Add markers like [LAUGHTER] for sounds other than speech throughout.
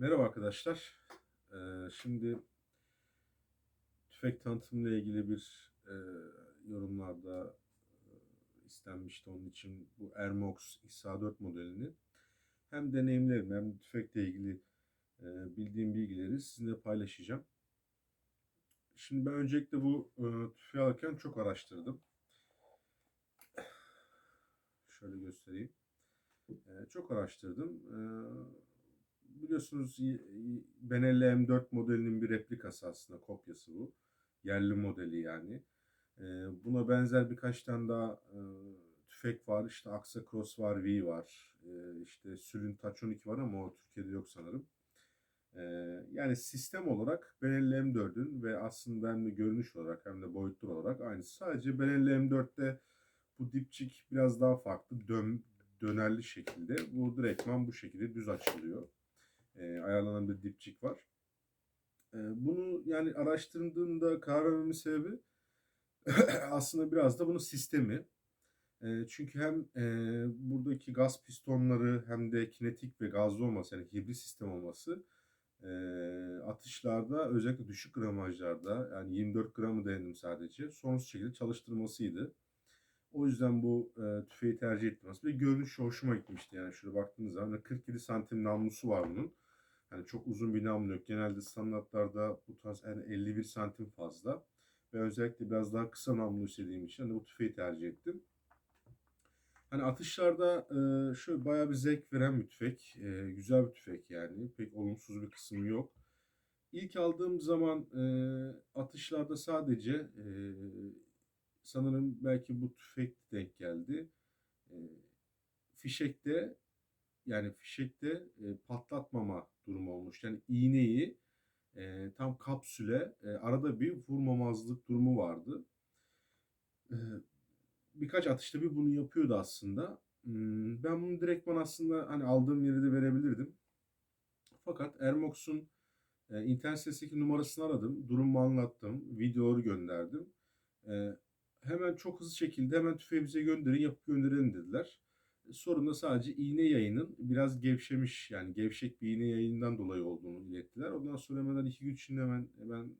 Merhaba arkadaşlar. Ee, şimdi tüfek tanıtımıyla ilgili bir e, yorumlarda e, istenmişti. Onun için bu Ermox XA4 modelini hem deneyimlerim hem tüfekle ilgili e, bildiğim bilgileri sizinle paylaşacağım. Şimdi ben öncelikle bu e, tüfeği alırken çok araştırdım. Şöyle göstereyim. E, çok araştırdım. E, biliyorsunuz Benelli M4 modelinin bir replikası aslında kopyası bu. Yerli modeli yani. Ee, buna benzer birkaç tane daha e, tüfek var. İşte Aksa Cross var, V var. Ee, işte Sürün Touch 12 var ama o Türkiye'de yok sanırım. Ee, yani sistem olarak Benelli M4'ün ve aslında hem de görünüş olarak hem de boyutlu olarak aynısı. Sadece Benelli M4'te bu dipçik biraz daha farklı. Dön, dönerli şekilde. Bu direktman bu şekilde düz açılıyor e, ayarlanan bir dipçik var. E, bunu yani araştırdığımda karar vermemin sebebi [COUGHS] aslında biraz da bunun sistemi. E, çünkü hem e, buradaki gaz pistonları hem de kinetik ve gazlı olması yani hibrit sistem olması e, atışlarda özellikle düşük gramajlarda yani 24 gramı denedim sadece sonsuz şekilde çalıştırmasıydı. O yüzden bu e, tüfeği tercih ettim aslında. Görünüş hoşuma gitmişti yani şöyle baktığınız zaman 47 santim namlusu var bunun. Yani çok uzun bir yok. Genelde standartlarda bu tarz yani 51 santim fazla. Ve özellikle biraz daha kısa namlu istediğim için hani bu tüfeği tercih ettim. Hani atışlarda e, şöyle bayağı bir zevk veren bir tüfek. E, güzel bir tüfek yani. Pek olumsuz bir kısmı yok. İlk aldığım zaman e, atışlarda sadece e, sanırım belki bu tüfek denk geldi. E, fişekte yani fişekte e, patlatmama durumu olmuş. Yani iğneyi e, tam kapsüle e, arada bir vurmamazlık durumu vardı. E, birkaç atışta bir bunu yapıyordu aslında. Hmm, ben bunu direktman aslında hani aldığım yere de verebilirdim. Fakat Ermox'un e, internet sitesindeki numarasını aradım. Durumu anlattım. Videoları gönderdim. E, hemen çok hızlı şekilde hemen tüfeği bize gönderin yapıp gönderelim dediler. Sorun da sadece iğne yayının biraz gevşemiş yani gevşek bir iğne yayından dolayı olduğunu ilettiler. Ondan sonra hemen iki gün içinde hemen ben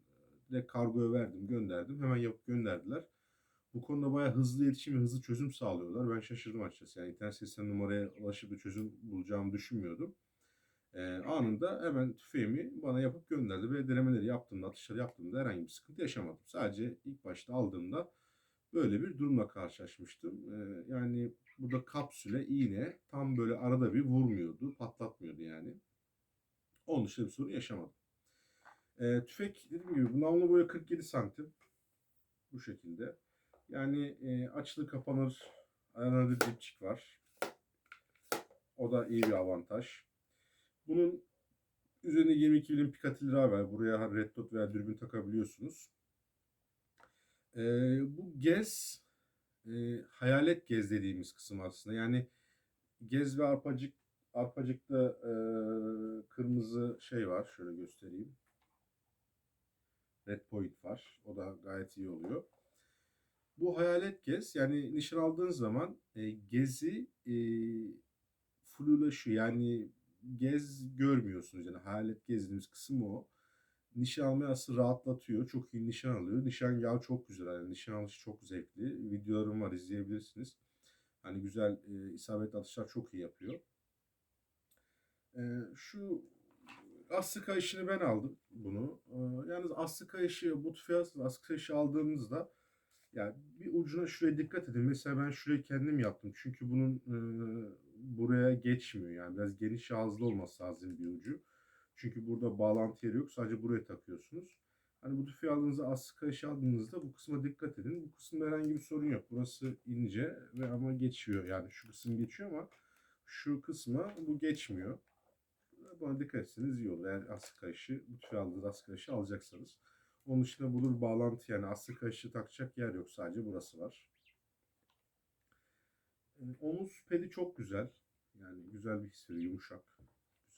direkt kargoya verdim gönderdim. Hemen yapıp gönderdiler. Bu konuda bayağı hızlı iletişim ve hızlı çözüm sağlıyorlar. Ben şaşırdım açıkçası. Yani internet sitesinden numaraya ulaşıp bir çözüm bulacağımı düşünmüyordum. Ee, anında hemen tüfeğimi bana yapıp gönderdi ve denemeleri yaptığımda, atışları yaptığımda herhangi bir sıkıntı yaşamadım. Sadece ilk başta aldığımda böyle bir durumla karşılaşmıştım. Ee, yani burada kapsüle iğne tam böyle arada bir vurmuyordu, patlatmıyordu yani. Onun dışında bir sorun yaşamadım. Ee, tüfek dediğim gibi bu namlu boyu 47 santim. Bu şekilde. Yani e, açılır kapanır ayarlanır bir dipçik var. O da iyi bir avantaj. Bunun üzerinde 22 milim Picatinny var. Buraya red dot veya dürbün takabiliyorsunuz. Ee, bu gez e, hayalet gez dediğimiz kısım aslında. Yani gez ve arpacık arpacıkta e, kırmızı şey var. Şöyle göstereyim. Red point var. O da gayet iyi oluyor. Bu hayalet gez yani nişan aldığınız zaman e, gezi e, flulaşıyor. Yani gez görmüyorsunuz. Yani hayalet gezdiğimiz kısım o nişan almayı aslında rahatlatıyor. Çok iyi nişan alıyor. Nişan yağı çok güzel. Yani nişan alışı çok zevkli. Videolarım var izleyebilirsiniz. Hani güzel e, isabetli atışlar çok iyi yapıyor. E, şu aslı kayışını ben aldım bunu. E, yalnız aslı kayışı bu tüfeği aslı kayışı aldığınızda yani bir ucuna şuraya dikkat edin. Mesela ben şurayı kendim yaptım. Çünkü bunun e, buraya geçmiyor. Yani biraz geniş ağızlı olması lazım bir ucu. Çünkü burada bağlantı yeri yok. Sadece buraya takıyorsunuz. Hani bu tüfeği aldığınızda askı kayışı aldığınızda bu kısma dikkat edin. Bu kısımda herhangi bir sorun yok. Burası ince ve ama geçiyor. Yani şu kısım geçiyor ama şu kısma bu geçmiyor. Buna dikkat etseniz iyi olur. Eğer askı kayışı, bu tüfeği aldığınızda askı kayışı alacaksanız. Onun dışında bir bağlantı yani askı kayışı takacak yer yok. Sadece burası var. E, Omuz pedi çok güzel. Yani güzel bir his veriyor. Yumuşak.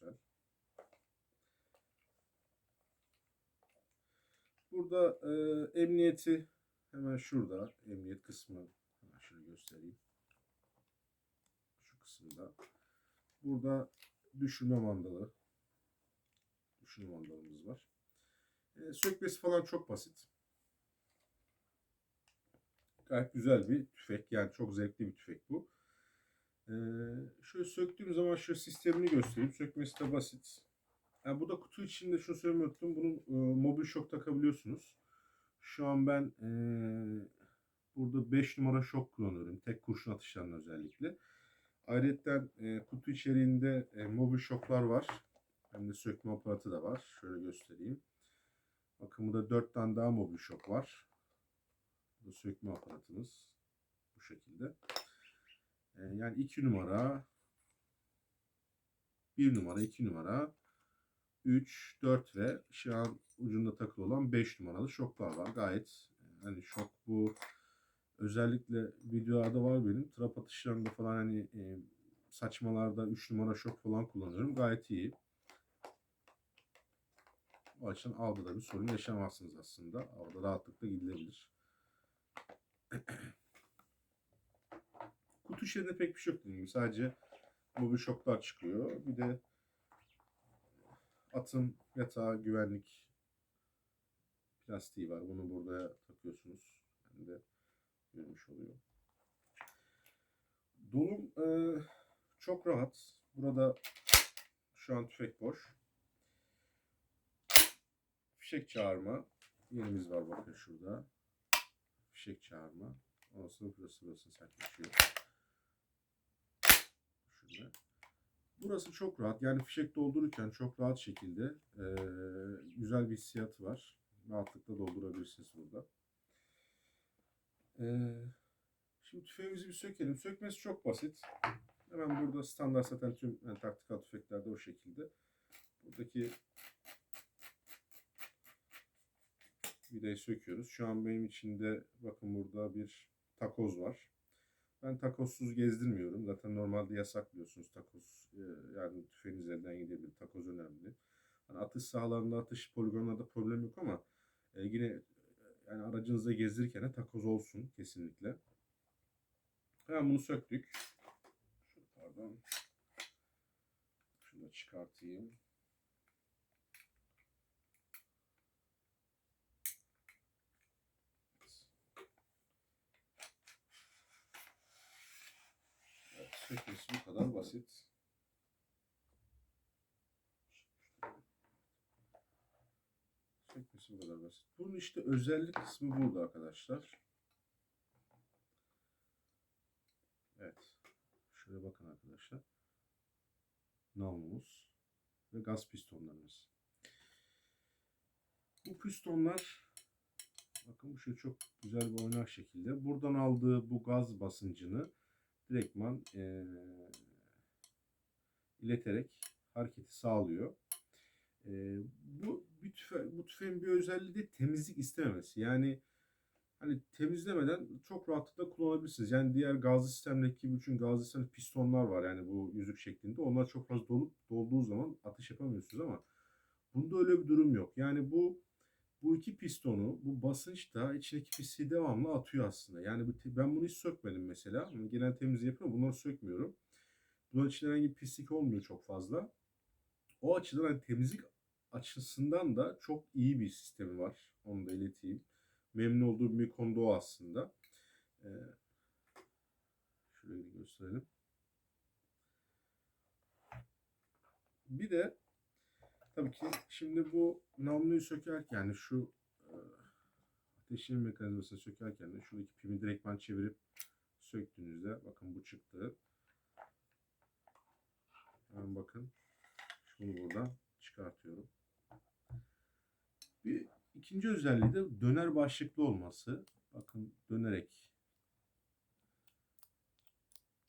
Güzel. Burada e, emniyeti hemen şurada. Emniyet kısmı hemen şöyle göstereyim. Şu kısımda. Burada düşürme mandalı. Kurşun mandalımız var. E, sökmesi falan çok basit. Gayet güzel bir tüfek. Yani çok zevkli bir tüfek bu. E, şöyle söktüğüm zaman şu sistemini göstereyim. Sökmesi de basit. Yani burada kutu içinde şunu söylemeyi unuttum. Bunun e, mobil şok takabiliyorsunuz. Şu an ben e, burada 5 numara şok kullanıyorum. Tek kurşun atışlarında özellikle. Ayrıca e, kutu içeriğinde e, mobil şoklar var. Hem de sökme aparatı da var. Şöyle göstereyim. Bakın burada 4 tane daha mobil şok var. Bu sökme aparatımız. Bu şekilde. E, yani 2 numara 1 numara, 2 numara 3, 4 ve şu an ucunda takılı olan 5 numaralı şoklar var. Gayet e, hani şok bu özellikle videolarda var benim. Trap atışlarında falan hani e, saçmalarda 3 numara şok falan kullanıyorum. Gayet iyi. O açıdan avda da bir sorun yaşamazsınız aslında. Avda rahatlıkla gidilebilir. [CLEARS THROAT] Kutu içerisinde pek bir şey yok gibi. Sadece mobil şoklar çıkıyor. Bir de atım yatağı güvenlik plastiği var. Bunu burada takıyorsunuz. Hem de görmüş oluyor. Dolum e, çok rahat. Burada şu an tüfek boş. Fişek çağırma. Yerimiz var bakın şurada. Fişek çağırma. Ondan sonra burası burası sertleşiyor. Şurada. Burası çok rahat. Yani fişek doldururken çok rahat şekilde e, güzel bir hissiyatı var. Rahatlıkla doldurabilirsiniz burada. E, şimdi tüfeğimizi bir sökelim. Sökmesi çok basit. Hemen burada standart zaten tüm yani taktikal tüfeklerde o şekilde. Buradaki vidayı söküyoruz. Şu an benim içinde bakın burada bir takoz var. Ben takozsuz gezdirmiyorum. Zaten normalde yasak biliyorsunuz takoz. e, Yani tüfeğiniz elden gidebilir. Takoz önemli. Hani atış sahalarında, atış poligonlarda problem yok ama e, yine e, yani aracınızda gezdirirken de takoz olsun kesinlikle. Hemen bunu söktük. Şunu pardon. Şunu da çıkartayım. Evet, sökmesi bu kadar basit. Sökmesi bu kadar basit. Bunun işte özellik kısmı burada arkadaşlar. Evet. Şöyle bakın arkadaşlar. Namlumuz ve gaz pistonlarımız. Bu pistonlar bakın bu şey çok güzel bir oynak şekilde. Buradan aldığı bu gaz basıncını direktman eee ileterek hareketi sağlıyor. Eee, bu bir tüfe, bu tüfeğin bir özelliği de temizlik istememesi. Yani hani temizlemeden çok rahatlıkla kullanabilirsiniz. Yani diğer gazlı sistemdeki gibi çünkü gazlı sistemde pistonlar var yani bu yüzük şeklinde. Onlar çok fazla dolup dolduğu zaman atış yapamıyorsunuz ama bunda öyle bir durum yok. Yani bu bu iki pistonu, bu basınç da içindeki pisliği devamlı atıyor aslında. Yani bu, ben bunu hiç sökmedim mesela. Yani genel temizliği yapıyorum. Bunları sökmüyorum. Bunun içinde herhangi bir pislik olmuyor çok fazla. O açıdan hani temizlik açısından da çok iyi bir sistemi var. Onu da ileteyim. Memnun olduğum bir konu da o aslında. Ee, bir gösterelim. Bir de tabii ki şimdi bu namluyu sökerken şu e, ateşleme mekanizmasını sökerken de şuradaki pimi direktman çevirip söktüğünüzde bakın bu çıktı. Hemen bakın. Şunu buradan çıkartıyorum. Bir ikinci özelliği de döner başlıklı olması. Bakın dönerek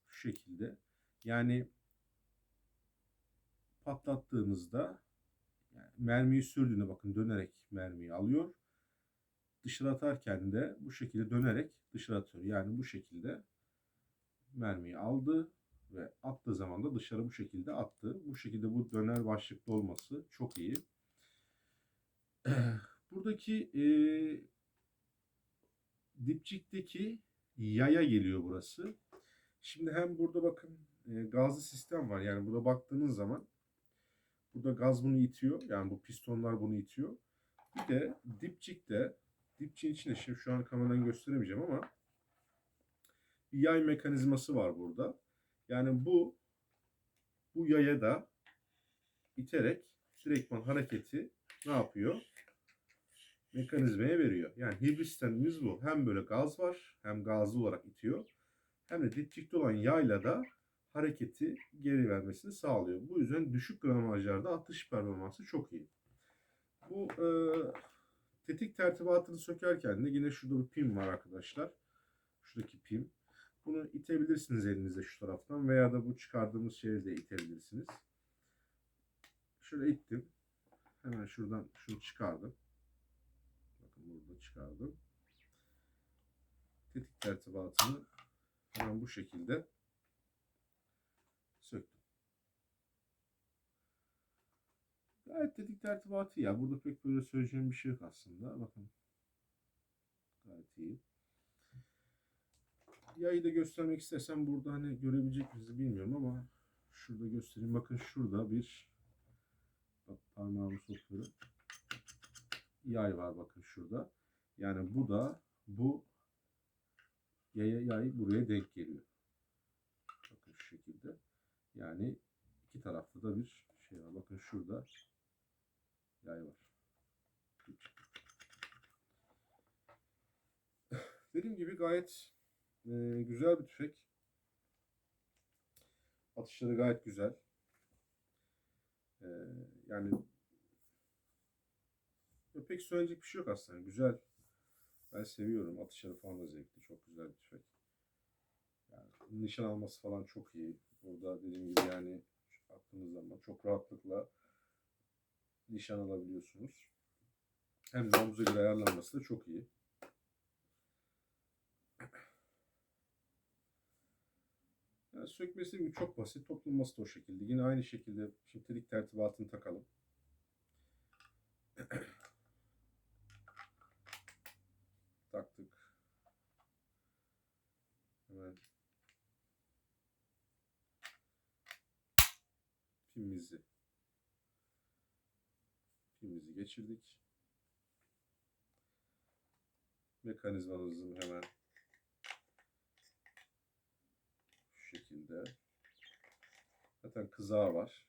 şu şekilde. Yani patlattığınızda yani mermiyi sürdüğünde bakın dönerek mermiyi alıyor. Dışarı atarken de bu şekilde dönerek dışarı atıyor. Yani bu şekilde mermiyi aldı ve attığı zaman da dışarı bu şekilde attı. Bu şekilde bu döner başlıklı olması çok iyi. [CLEARS THROAT] Buradaki e, dipçikteki yaya geliyor burası. Şimdi hem burada bakın e, gazlı sistem var. Yani burada baktığınız zaman Burada gaz bunu itiyor. Yani bu pistonlar bunu itiyor. Bir de dipçikte dipçiğin içinde şimdi şu an kameradan gösteremeyeceğim ama bir yay mekanizması var burada. Yani bu bu yaya da iterek direktman hareketi ne yapıyor? Mekanizmaya veriyor. Yani hibrit sistemimiz bu. Hem böyle gaz var hem gazlı olarak itiyor. Hem de dipçikte olan yayla da hareketi geri vermesini sağlıyor. Bu yüzden düşük gramajlarda atış performansı çok iyi. Bu e, tetik tertibatını sökerken de yine şurada bir pin var arkadaşlar. Şuradaki pin. Bunu itebilirsiniz elinizde şu taraftan veya da bu çıkardığımız şeyi de itebilirsiniz. Şöyle ittim. Hemen şuradan şunu çıkardım. Bakın burada çıkardım. Tetik tertibatını hemen bu şekilde Gayet tetik tertibatı ya. Burada pek böyle söyleyeceğim bir şey yok aslında. Bakın. Gayet iyi. Yayı da göstermek istesem burada hani görebilecek misiniz bilmiyorum ama şurada göstereyim. Bakın şurada bir bak parmağımı sokuyorum. Yay var bakın şurada. Yani bu da bu yaya yay buraya denk geliyor. Bakın şu şekilde. Yani iki tarafta da bir şey var. Bakın şurada yay var. Dediğim gibi gayet e, güzel bir tüfek. Atışları gayet güzel. E, yani ya pek söyleyecek bir şey yok aslında. Güzel. Ben seviyorum. Atışları falan da zevkli. Çok güzel bir tüfek. Yani nişan alması falan çok iyi. Burada dediğim gibi yani baktığınız zaman çok rahatlıkla nişan alabiliyorsunuz. Hem namuza göre ayarlanması da çok iyi. Yani sökmesi çok basit. Toplulması da o şekilde. Yine aynı şekilde şimdi telik tertibatını takalım. [CLEARS THROAT] Taktık. Hemen pimimizi pimimizi geçirdik. Mekanizmamızın hemen şu şekilde zaten kızağı var.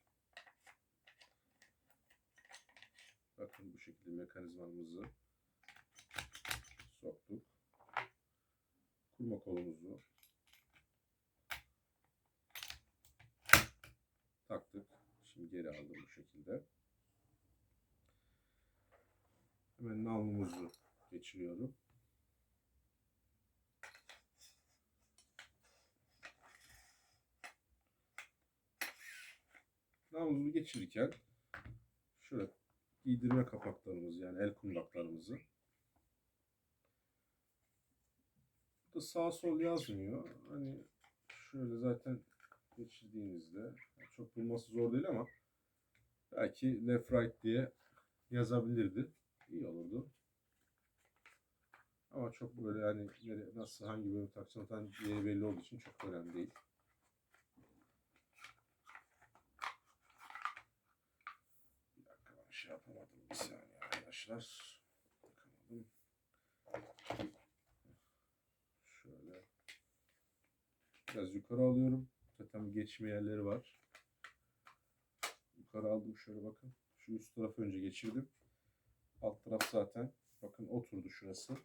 Bakın bu şekilde mekanizmamızı soktuk. Kurma kolumuzu taktık. Şimdi geri aldım bu şekilde. Hemen namlumuzu geçiriyorum. Namlumuzu geçirirken şöyle giydirme kapaklarımız yani el kundaklarımızı da sağ sol yazmıyor. Hani şöyle zaten geçirdiğinizde çok bulması zor değil ama belki left right diye yazabilirdi. İyi olurdu. Ama çok böyle hani nasıl hangi bölüm takacağım tam yeri belli olduğu için çok önemli değil. Bir dakika ben şey yapamadım bir saniye arkadaşlar. Bakamadım. Şöyle biraz yukarı alıyorum. Zaten geçme yerleri var. Yukarı aldım şöyle bakın. Şu üst tarafı önce geçirdim. Alt taraf zaten bakın oturdu şurası.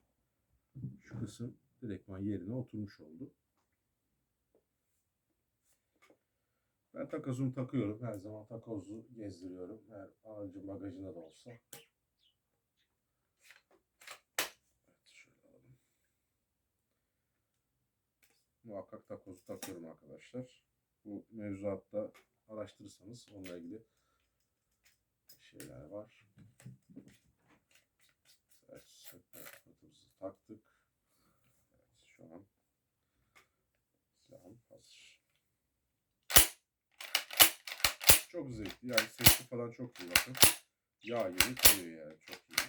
Şu kısım direktman yerine oturmuş oldu. Ben takozumu takıyorum. Her zaman takozu gezdiriyorum. Her aracın bagajında da olsa. Evet, şöyle alalım. Muhakkak takozu takıyorum arkadaşlar. Bu mevzuatta araştırırsanız onunla ilgili şeyler var. Sökmemizi taktık. Evet, şu an silahım hazır. Çok zevkli. Yani sesi falan çok iyi bakın. Yağ gibi kalıyor yani. Çok iyi.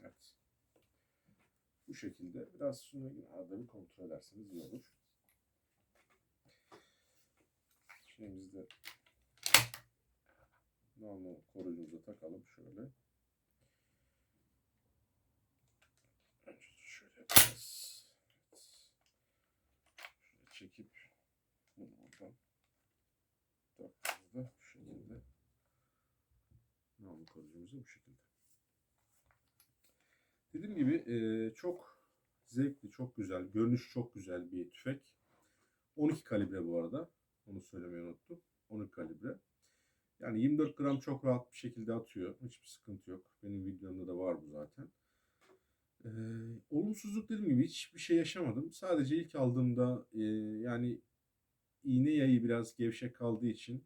Evet. Bu şekilde biraz arada bir kontrol ederseniz iyi olur. şeyimizi de namlu koruyucumuza takalım şöyle. Şöyle yapacağız. Şöyle çekip bunu buradan taktığımızda bu şekilde namlu koruyucumuzu bu şekilde. Dediğim gibi eee, çok zevkli, çok güzel, görünüş çok güzel bir tüfek. 12 kalibre bu arada. Onu söylemeyi unuttum. 12 kalibre. Yani 24 gram çok rahat bir şekilde atıyor. Hiçbir sıkıntı yok. Benim videomda da var bu zaten. Ee, olumsuzluk dediğim gibi hiçbir şey yaşamadım. Sadece ilk aldığımda e, yani iğne yayı biraz gevşek kaldığı için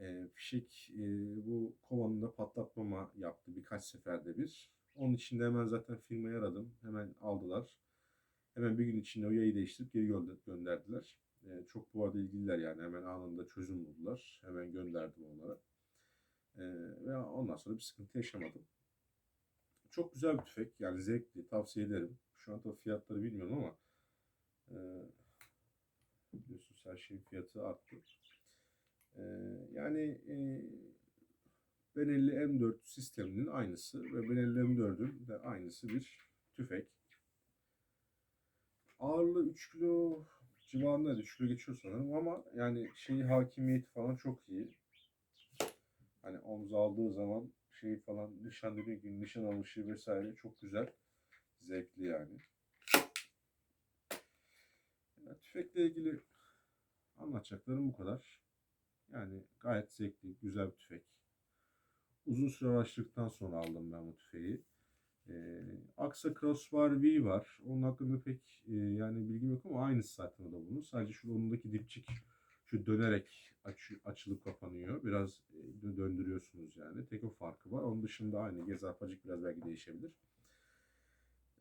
e, fişek e, bu kovanında patlatmama yaptı birkaç seferde bir. Onun için de hemen zaten firmayı aradım. Hemen aldılar. Hemen bir gün içinde o yayı değiştirip geri gönder- gönderdiler. E, çok bu arada ilgililer yani. Hemen anında çözüm buldular. Hemen gönderdim onlara. E, ve ondan sonra bir sıkıntı yaşamadım. Çok güzel bir tüfek. Yani zevkli. Tavsiye ederim. Şu an tabii fiyatları bilmiyorum ama e, biliyorsunuz her şeyin fiyatı arttı. E, yani e, Benelli M4 sisteminin aynısı ve Benelli M4'ün de aynısı bir tüfek. Ağırlığı 3 kilo civarında 3 kilo geçiyor sanırım ama yani şeyi hakimiyeti falan çok iyi. Hani omuz aldığı zaman şey falan nişan dediği gibi nişan alışı vesaire çok güzel. Zevkli yani. Yani tüfekle ilgili anlatacaklarım bu kadar. Yani gayet zevkli, güzel bir tüfek. Uzun süre araştırdıktan sonra aldım ben bu tüfeği. Aksa Crossbar V var. Onun hakkında pek e, yani bilgim yok ama aynısı zaten o da bunun. Sadece şu onundaki dipçik şu dönerek aç, açılıp kapanıyor. Biraz e, dö- döndürüyorsunuz yani. Tek o farkı var. Onun dışında aynı. Gezarpacık biraz belki değişebilir.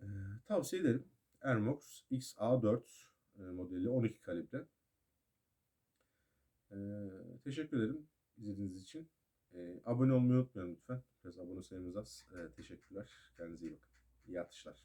Ee, tavsiye ederim. Airmox XA4 e, modeli 12 kalibre. Ee, teşekkür ederim izlediğiniz için. Ee, abone olmayı unutmayın lütfen. Biraz abone sayımız az. Ee, teşekkürler. Kendinize iyi bakın. İyi atışlar.